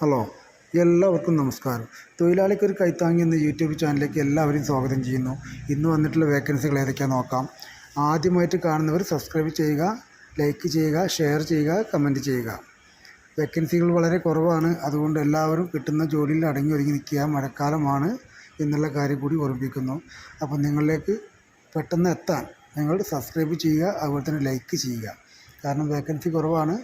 Hello എല്ലാവർക്കും നമസ്കാരം. തൊഴിലാളിക്കൊരു കൈത്താങ്ങി എന്ന യൂട്യൂബ് ചാനലിലേക്ക് എല്ലാവരും സ്വാഗതം ചെയ്യുന്നു. ഇന്ന് വന്നിട്ടുള്ള വേക്കൻസികൾ ഏതൊക്കെയാണെന്ന് നോക്കാം. ആദ്യമായിട്ട് കാണുന്നവർ സബ്സ്ക്രൈബ് ചെയ്യുക ലൈക്ക് ചെയ്യുക ഷെയർ ചെയ്യുക കമന്റ് ചെയ്യുക. വേക്കൻസികൾ വളരെ കുറവാണ്. അതുകൊണ്ട് എല്ലാവരും കിട്ടുന്ന ജോലിയിൽ അടങ്ങി ഒതുങ്ങി നിൽക്കുക മഴക്കാലമാണ് എന്നുള്ള കാര്യം കൂടി ഓർമ്മിപ്പിക്കുന്നു. അപ്പോൾ നിങ്ങളിലേക്ക് പെട്ടെന്ന് എത്താൻ നിങ്ങൾ സബ്സ്ക്രൈബ് ചെയ്യുക അതുപോലെ തന്നെ ലൈക്ക് ചെയ്യുക. കാരണം വേക്കൻസി കുറവാണ്.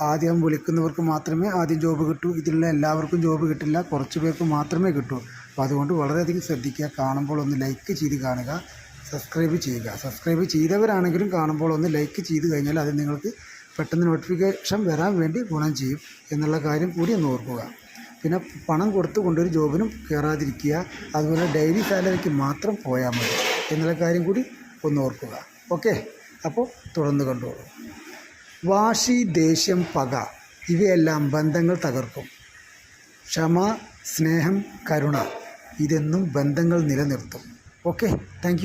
ആദ്യം വിളിക്കുന്നവർക്ക് മാത്രമേ ആദ്യം ജോബ് കിട്ടൂ. ഇതിലുള്ള എല്ലാവർക്കും ജോബ് കിട്ടില്ല. കുറച്ച് പേർക്ക് മാത്രമേ കിട്ടൂ. അപ്പോൾ അതുകൊണ്ട് വളരെയധികം ശ്രദ്ധിക്കുക. കാണുമ്പോൾ ഒന്ന് ലൈക്ക് ചെയ്ത് കാണുക. സബ്സ്ക്രൈബ് ചെയ്യുക. സബ്സ്ക്രൈബ് ചെയ്തവരാണെങ്കിലും കാണുമ്പോൾ ഒന്ന് ലൈക്ക് ചെയ്ത് കഴിഞ്ഞാൽ അത് നിങ്ങൾക്ക് പെട്ടെന്ന് നോട്ടിഫിക്കേഷൻ വരാൻ വേണ്ടി ഗുണം ചെയ്യും എന്നുള്ള കാര്യം കൂടി ഒന്ന് ഓർക്കുക. പിന്നെ പണം കൊടുത്തു കൊണ്ടൊരു ജോബിനും കയറാതിരിക്കുക. അതുപോലെ ഡെയിലി സാലറിക്ക് മാത്രം പോയാൽ മതി എന്നുള്ള കാര്യം കൂടി ഒന്ന് ഓർക്കുക. ഓക്കെ അപ്പോൾ തുടർന്ന് കണ്ടോളൂ. വാശി ദേഷ്യം പക ഇവയെല്ലാം ബന്ധങ്ങൾ തകർക്കും. ക്ഷമ സ്നേഹം കരുണ ഇതെന്നും ബന്ധങ്ങൾ നിലനിർത്തും. Okay thank